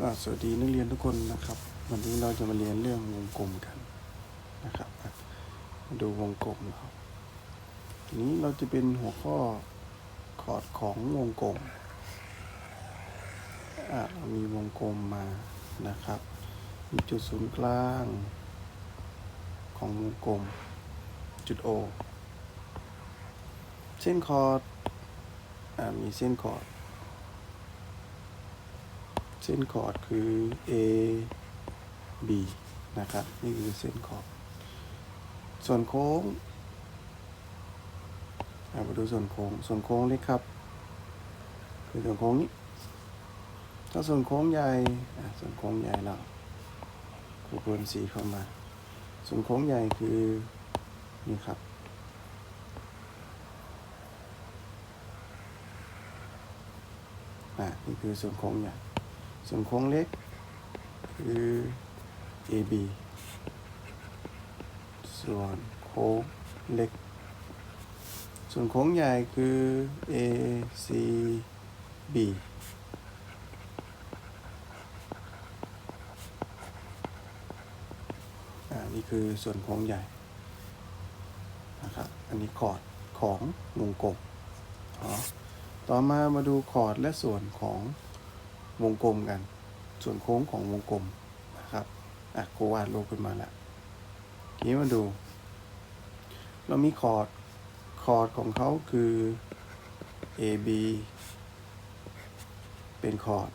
สวัสดีนักเรียนทุกคนนะครับ วันนี้เราจะมาเรียนเรื่องวงกลมกันนะครับดูวงกลมเราทีนี้เราจะเป็นหัวข้อคอร์ดของวงกลมมีวงกลมมานะครับ มีจุดศูนย์กลาง ของวงกลม จุด O เส้นคอร์ดมีเส้นคอร์ด ส้นคอร์ดคือ A B นะครับ นี่คือเส้นคอร์ดส่วนโค้งมาดูส่วนโค้ง ส่วนโค้งเล็กครับ คือส่วนโค้งนี้ ถ้าส่วนโค้งใหญ่ ส่วนโค้งใหญ่เราครูเพิ่มสีเข้ามา ส่วนโค้งใหญ่คือนี่ครับอะนี่คือส่วนโค้งใหญ่ ส่วนโค้งเล็กคือ AB ส่วนโค้งเล็ก ส่วนโค้งใหญ่คือ ACB อ่า นี่คือส่วนโค้งใหญ่นะครับ อันนี้คอร์ดของวงกลมต่อมามาดูคอร์ดและส่วนของ วงกลมกัน ส่วนโค้งของวงกลมนะครับอะครูวาดรูปขึ้นมาแล้วทีนี้มาดู เรามีคอร์ดคอร์ดของเขาคือ AB เป็นคอร์ด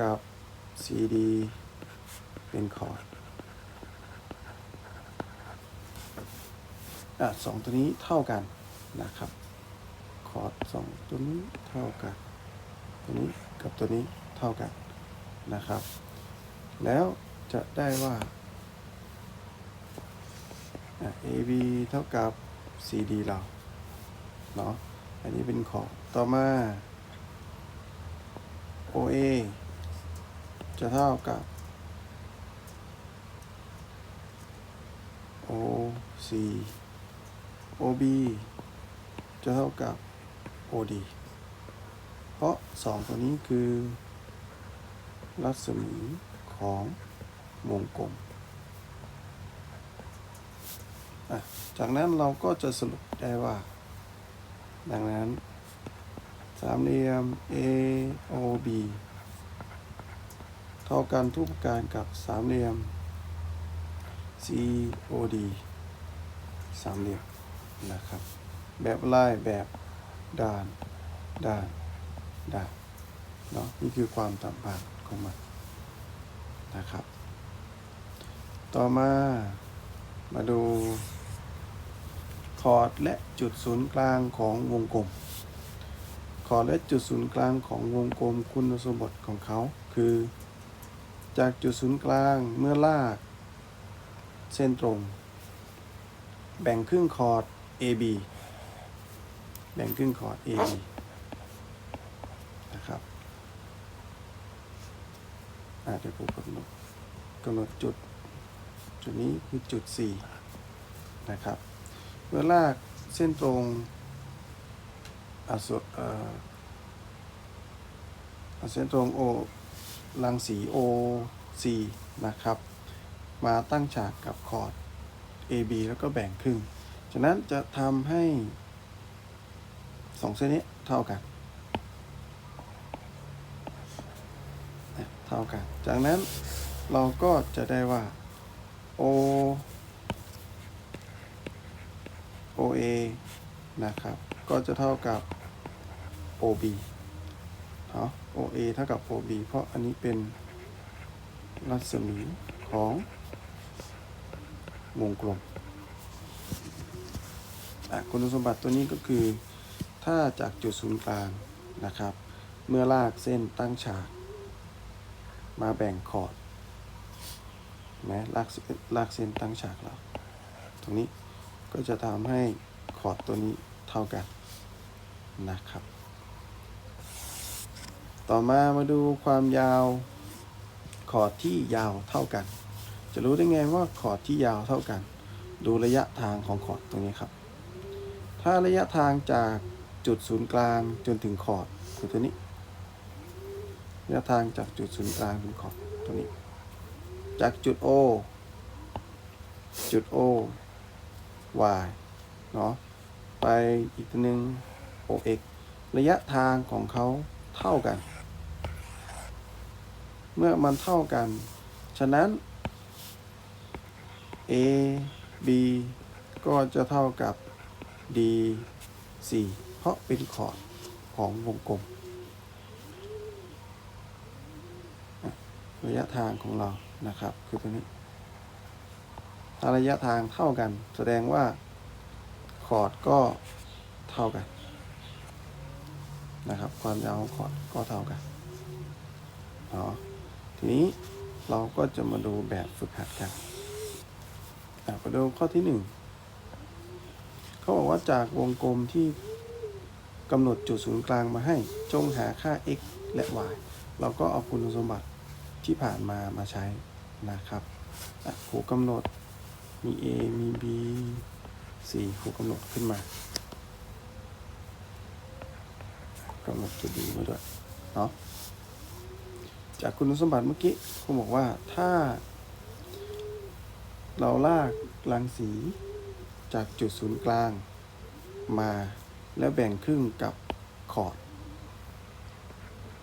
กับ CD เป็นคอร์ดอะสองตัวนี้เท่ากันนะครับ อร์ดสองตัวนี้เท่ากัน ตัวนี้กับตัวนี้เท่ากันนะครับ แล้วจะได้ว่า AB เท่ากับ CD เราเนาะอันนี้เป็นคอร์ดต่อมา OA จะเท่ากับ OC OB จะเท่ากับ OD เพราะสองตัวนี้คือรัศมีของวงกลม จากนั้นเราก็จะสรุปได้ว่า ดังนั้นสามเหลี่ยม AOB เท่ากันทุกประการกับสามเหลี่ยม COD สามเหลี่ยมนะครับ แบบลายแบบ ด้านด้านด้านเนาะนี่คือความสัมพันธ์ของมันนะครับ ต่อมามาดูคอร์ดและจุดศูนย์กลางของวงกลมคอร์ดและจุดศูนย์กลางของวงกลมคุณสมบัติของเขาคือ จากจุดศูนย์กลางเมื่อลากเส้นตรง แบ่งครึ่งคอร์ด AB แบ่งครึ่งคอร์ด AB นะครับอาจจะครูกำหนดกำหนดจุด จุดนี้คือจุด 4 นะครับเมื่อลากเส้นตรงอาสดเออเอาเส้นตรง O รังสี OC นะครับ มาตั้งฉากกับคอร์ด AB แล้วก็แบ่งครึ่ง ฉะนั้นจะทำให้ สองเส้นนี้เท่ากัน เท่ากัน จากนั้นเราก็จะได้ว่า O OA นะครับ ก็จะเท่ากับ OB เนาะ OA เท่ากับ OB เพราะอันนี้เป็นรัศมีของวงกลมคุณสมบัติตัวนี้ก็คือ ถ้าจากจุดศูนย์กลางนะครับ เมื่อลากเส้นตั้งฉาก มาแบ่งคอร์ดแม้ลากเส้นลากเส้นตั้งฉากเราตรงนี้ก็จะทำให้คอร์ดตัวนี้เท่ากันนะครับ ต่อมามาดูความยาวคอร์ดที่ยาวเท่ากัน จะรู้ได้ไงว่าคอร์ดที่ยาวเท่ากัน ดูระยะทางของคอร์ดตรงนี้ครับ ถ้าระยะทางจาก จุดศูนย์กลางจนถึงคอดคือตัวนี้ระยะทางจากจุดศูนย์กลางเป็นขอบตัวนี้ จากจุด O จุด O y เนาะไปอีกตัวหนึ่ง OX ระยะทางของเขาเท่ากัน เมื่อมันเท่ากัน ฉะนั้น A B ก็จะเท่ากับ D C เพราะเป็นขอบของวงกลมระยะทางของเรานะครับ คือตัวนี้ ถ้าระยะทางเท่ากัน แสดงว่าคอร์ดก็เท่ากันนะครับ ความยาวของคอร์ดก็เท่ากันเนาะทีนี้เราก็จะมาดูแบบฝึกหัดกันอะไปดูข้อที่หนึ่งเขาบอกว่าจากวงกลมที่ กำหนดจุดศูนย์กลางมาให้จงหาค่า x และ y เราก็เอาคุณสมบัติที่ผ่านมามาใช้นะครับครูกำหนดมี A มี B สี่ครูกำหนดขึ้นมากำหนดจุดดีมาด้วยเนาะจากคุณสมบัติเมื่อกี้ครูบอกว่าถ้า เราลากรังสีจากจุดศูนย์กลางมา แล้วแบ่งครึ่งกับขอบ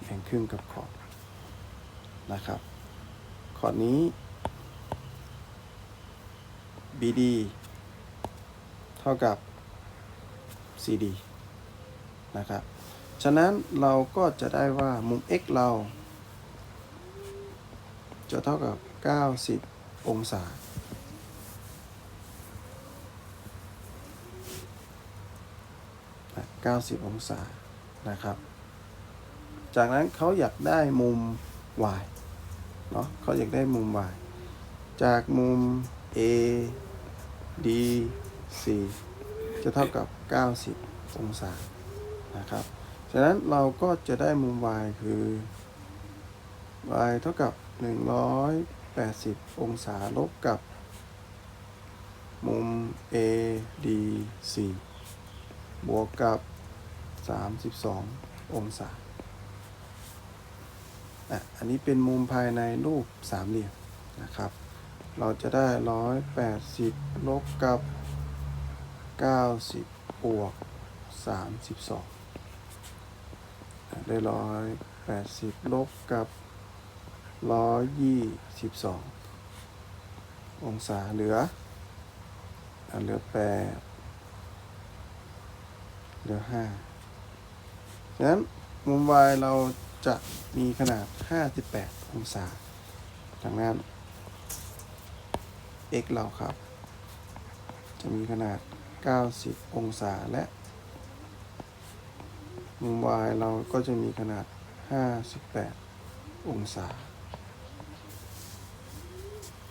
แบ่งครึ่งกับขอบนะครับขอบนี้ BD เท่ากับ CD นะครับ ฉะนั้นเราก็จะได้ว่ามุม x เรา จะเท่ากับ 90 องศา 90 องศานะครับ จากนั้นเขาอยากได้มุม y เนาะเขาอยากได้มุม y จากมุม A D C จะเท่ากับ 90 องศานะครับ ฉะนั้นเราก็จะได้มุม y คือ y เท่ากับ 180 องศาลบกับมุม A D C บวกกับ 32ององศาอะอันนี้เป็นมุมภายในรูปสามเหลี่ยมนะครับ เราจะได้180ลบกับ90บวก32อะได้180ลบกับ122องศาเหลือเหลือ8เหลือ5 ฉะนั้นมุม y เราจะมีขนาด 58 องศา ดังนั้น x เราครับ จะมีขนาด 90 องศาและ มุม y เราก็จะมีขนาด 58 องศา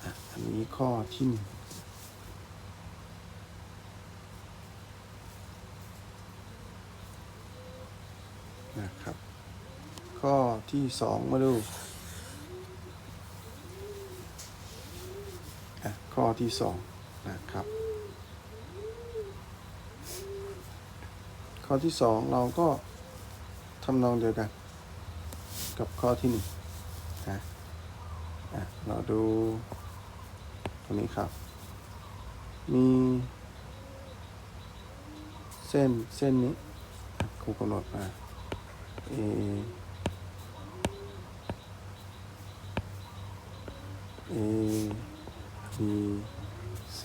อะอันนี้ข้อที่หนึ่ง นะครับ ข้อที่สองมาดูอะข้อที่สองนะครับ ข้อที่สองเราก็ทำนองเดียวกัน กับข้อที่หนึ่งนะอะเราดูตรงนี้ครับ มีเส้นเส้นนี้ครูกำหนดมา A A B C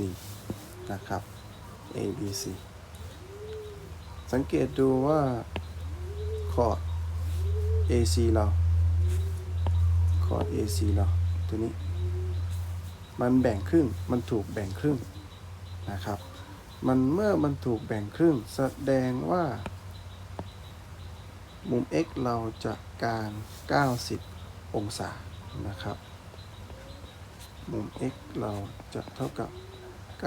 นะครับ A B C สังเกตดูว่าคอร์ด AC เราคอร์ด AC เราตัวนี้ มันแบ่งครึ่ง มันถูกแบ่งครึ่งนะครับ มันเมื่อมันถูกแบ่งครึ่ง แสดงว่า มุม x เราจะการ90 องศานะครับ มุม x เราจะเท่ากับ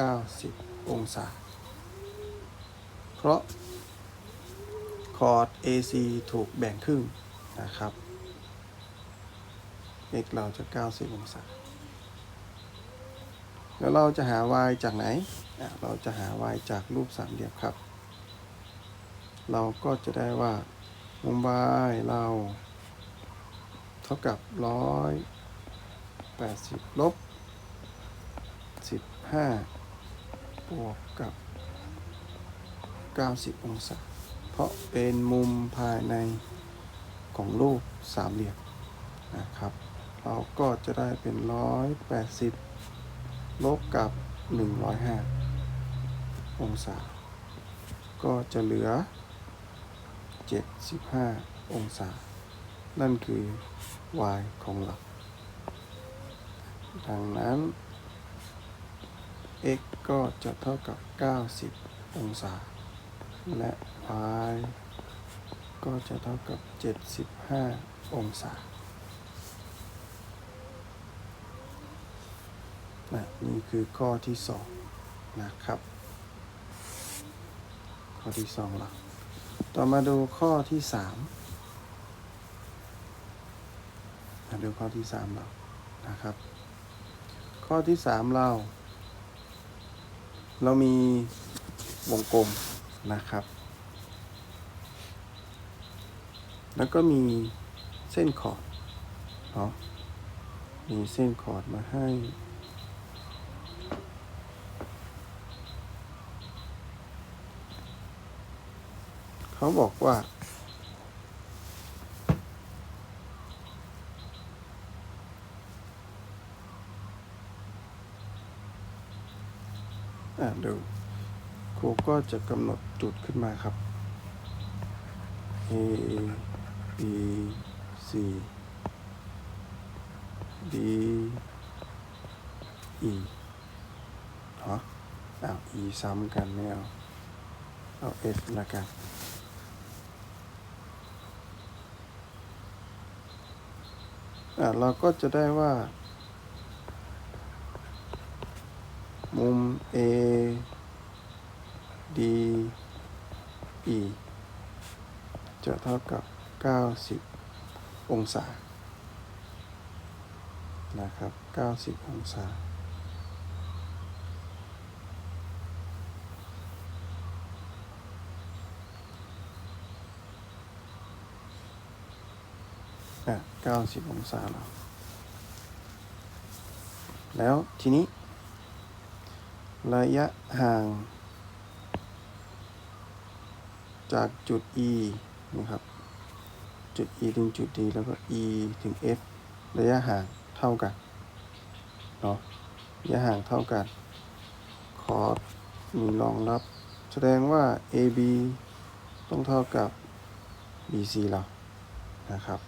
90 องศา เพราะคอร์ด AC ถูกแบ่งครึ่งนะครับ x เราจะ 90 องศา แล้วเราจะหา y จากไหน เราจะหา y จากรูปสามเหลี่ยมครับ เราก็จะได้ว่า มุม y เราเท่ากับร้อยแปดสิบลบสิบห้าบวกกับเก้าสิบองศา เพราะเป็นมุมภายในของรูปสามเหลี่ยมนะครับ เราก็จะได้เป็นร้อยแปดสิบลบกับหนึ่งร้อยห้าองศา ก็จะเหลือ เจ็ดสิบห้าองศา นั่นคือ y ของเราดังนั้น x ก็จะเท่ากับ 90 องศา และ y ก็จะเท่ากับ 75 องศานะนี่คือข้อที่ 2 นะครับ ข้อที่2ละ ต่อมาดูข้อที่3มาดูข้อที่3เรานะครับ ข้อที่3เรา เรามีวงกลมนะครับ แล้วก็มีเส้นขอดเนาะมีเส้นขอดมาให้ เขาบอกว่า อ่าดูครูก็จะกำหนดจุดขึ้นมาครับ A B C D E เนาะเอา E ซ้ำกันไม่เอา เอา F ละกัน อ่า เราก็จะได้ว่า มุม A D E จะเท่ากับ 90 องศา นะครับ 90 องศา อะ90องศาแล้ว แล้วทีนี้ ระยะห่าง จากจุด E นะครับ จุด E ถึงจุด D แล้วก็ E ถึง F ระยะห่างเท่ากัน เนาะ ระยะห่างเท่ากัน คอร์ดมีรองรับ แสดงว่า AB ต้องเท่ากับ BC เรานะครับ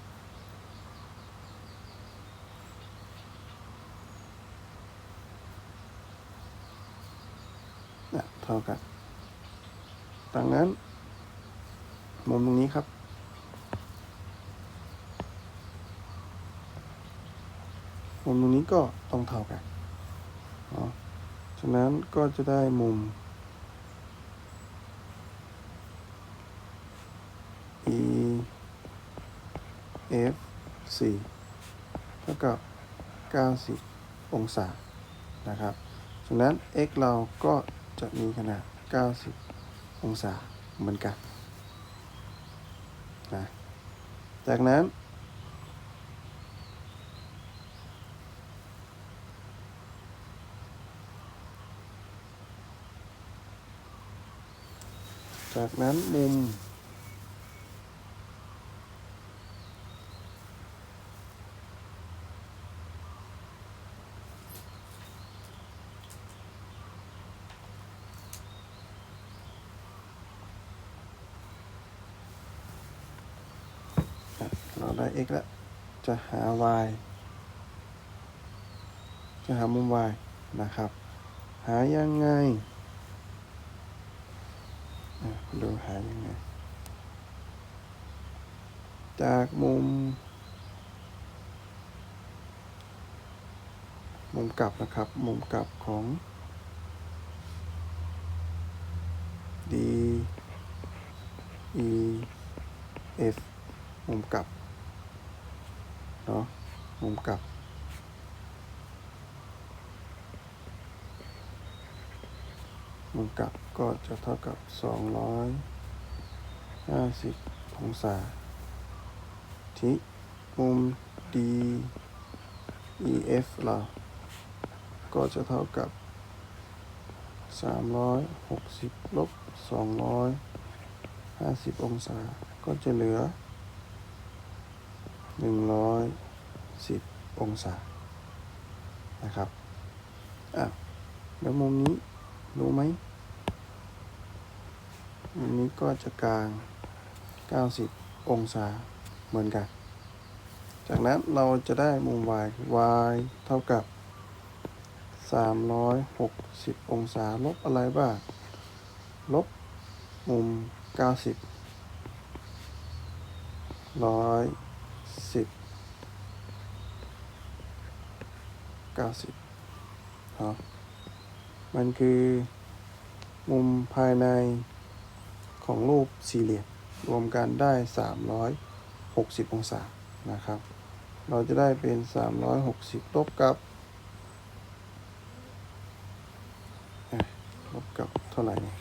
นะ เท่ากัน ดังนั้น มุมตรงนี้ครับมุมตรงนี้ก็ต้องเท่ากันเนาะฉะนั้นก็จะได้มุม E F 4เท่ากับ 90 องศา นะครับ ฉะนั้น x เราก็ จะมีขนาด 90 องศาเหมือนกันนะจากนั้น จากนั้นมุม อะเราได้ x แล้ว จะหา y จะหามุม y นะครับ หายังไงดูหายังไง จากมุม มุมกลับนะครับ มุมกลับของ D E F มุมกลับ มุมกลับ มุมกลับก็จะเท่ากับ 250 องศาที่มุม D E F เรา ก็จะเท่ากับ 360 ลบ 250 องศา ก็จะเหลือ 10 องศานะครับอะแล้วมุมนี้รู้ไหมมุมนี้ก็จะกลาง 90 องศาเหมือนกัน จากนั้นเราจะได้มุม y y เท่ากับ 360 องศาลบอะไรบ้าง ลบมุม 90 110 90 เนาสิบฮะมันคือมุมภายในของรูปสี่เหลี่ยมรวมกันได้ 360 องศานะครับ เราจะได้เป็น 360ลบกับลบกับเท่าไหร่เนี่ย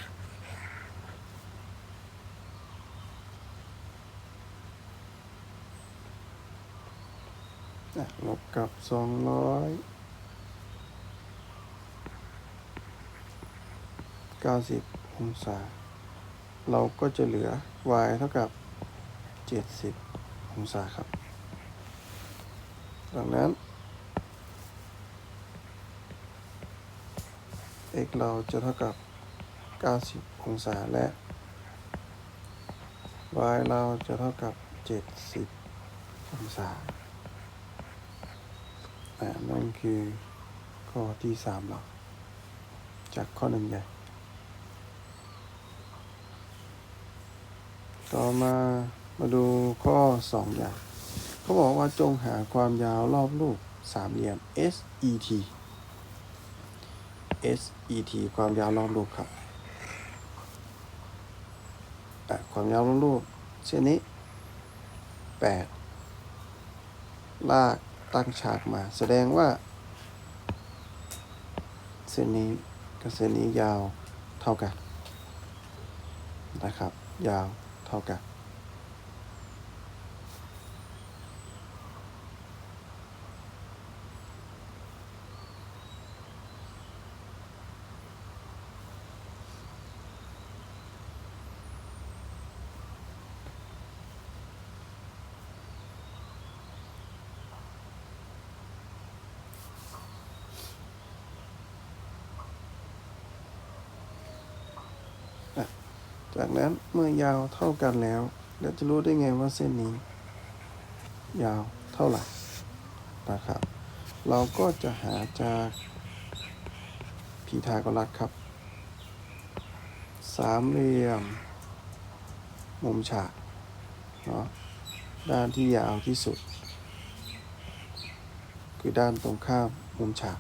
ลบกับ 200 90 องศา เราก็จะเหลือ y เท่ากับ 70 องศาครับ ดังนั้น x เราจะเท่ากับ 90 องศาและ y เราจะเท่ากับ 70 องศาอ่านั่นคือข้อที่3เราจากข้อหนึ่งใหญ่ ต่อมามาดูข้อ 2 อย่าง เขาบอกว่าจงหาความยาวรอบรูปสามเหลี่ยม SET SET ความยาวรอบรูปครับอะความยาวรอบรูปเส้นนี้ 8 ลากตั้งฉากมา แสดงว่า เส้นนี้กับเส้นนี้ยาวเท่ากันนะครับ ยาว เท่ นั้นเมื่อยาวเท่ากันแล้ว เราจะรู้ได้ไงว่าเส้นนี้ ยาวเท่าไหร่นะครับ เราก็จะหาจากพีทาโกรัสครับ สามเหลี่ยม มุมฉากเนาะด้านที่ยาวที่สุด คือด้านตรงข้ามมุมฉาก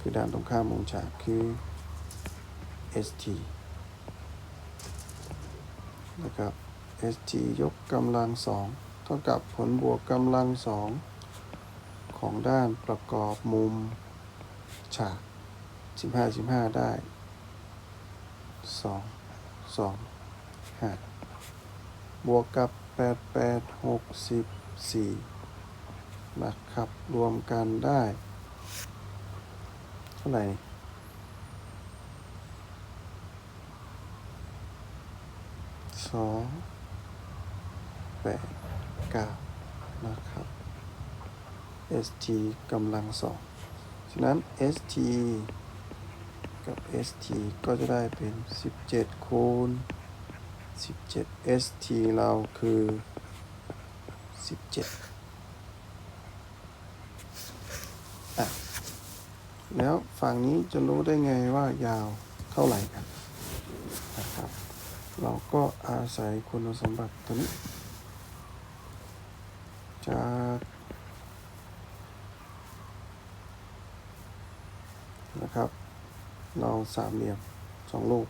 คือด้านตรงข้ามมุมฉากคือ ST นะครับ SG ยกกำลังสองเท่ากับผลบวกกำลังสองของด้านประกอบมุมฉาก 15 15 ได้ 2 2 5 บวกกับ 8 8 64นะครับ รวมกันได้ เท่าไหร่ สองแปดเก้านะครับ st กำลังสองฉะนั้น st กับ st ก็จะได้เป็น 17 คูณ 17 st เราคือ 17อะแล้วฝั่งนี้จะรู้ได้ไงว่ายาวเท่าไหร่กันนะครับ เราก็อาศัยคุณสมบัติตัวนี้ จากนะครับ เราสามเหลี่ยมสองลูก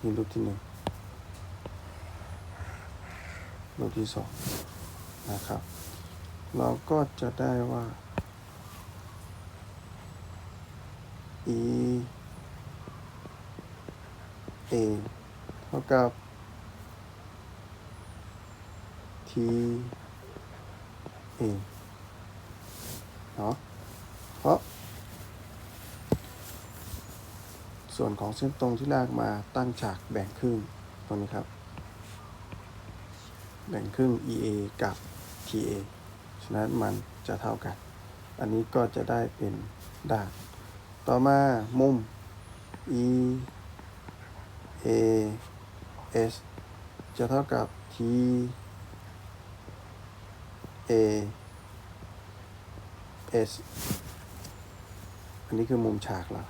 นี่รูปที่หนึ่งรูปที่สองนะครับ เราก็จะได้ว่า e a เท่ากับ t a เนาะเพราะ ส่วนของเส้นตรงที่ลากมาตั้งฉากแบ่งครึ่งตรงนี้ครับ แบ่งครึ่ง EA กับ TA ฉะนั้นมันจะเท่ากัน อันนี้ก็จะได้เป็นด้าน ต่อมามุม E A S จะเท่ากับ T A S อันนี้คือมุมฉากแล้ว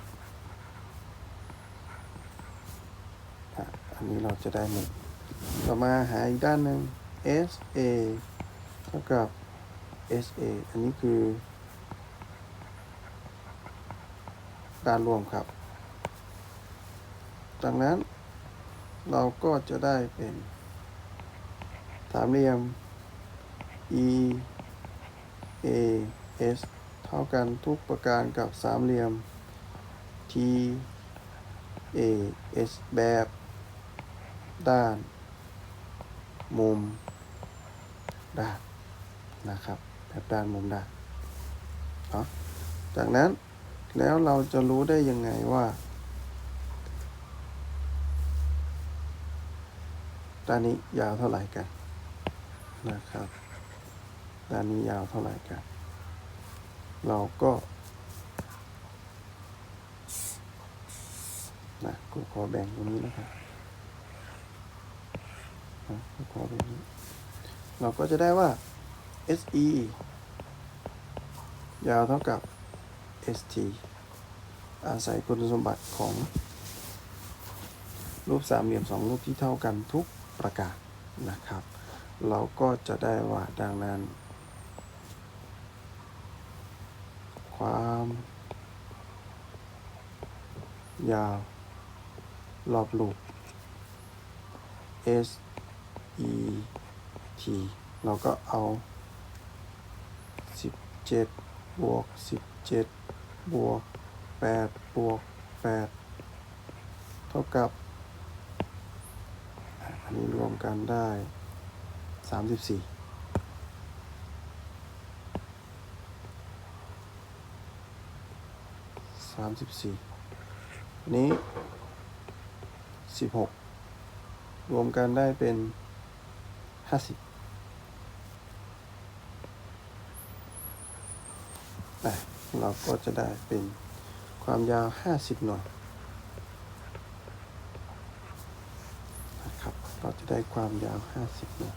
อะอันนี้เราจะได้มุมต่อมาหาอีกด้านหนึ่ง S A เท่ากับ S A อันนี้คือ ด้านรวมครับจากนั้น เราก็จะได้เป็นสามเหลี่ยม E A S เท่ากันทุกประการกับสามเหลี่ยม T A S แบบ ด้าน มุม ด้าน นะครับ แบบด้านมุมด้านเนาะจากนั้นแล้วเราจะรู้ได้ยังไงว่า ด้านนี้ยาวเท่าไหร่กันนะครับ ด้านนี้ยาวเท่าไหร่กัน เราก็นะกูขอแบ่งตรงนี้นะครับนะกูขอแบ่งนี้ เราก็จะได้ว่า SE ยาวเท่ากับ ST อาศัยคุณสมบัติของรูปสามเหลี่ยมสองรูปที่เท่ากันทุก ประการนะครับ เราก็จะได้ว่าดังนั้น ความ ยาวรอบรูป S E T เราก็เอา 17 บวก 17 บวก 8 บวก 8 เท่ากับันนี้รวมกันได้สามสิบสี่สามสิบสี่นี้สิบหกรวมกันได้เป็นห้าสิบเราก็จะได้เป็นความยาวห้าสิบหน่วยะ ได้ความยาว50หน่วย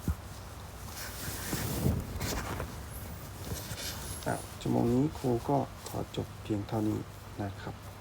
อะชั่วโมงนี้ครูก็ขอจบเพียงเท่านี้นะครับ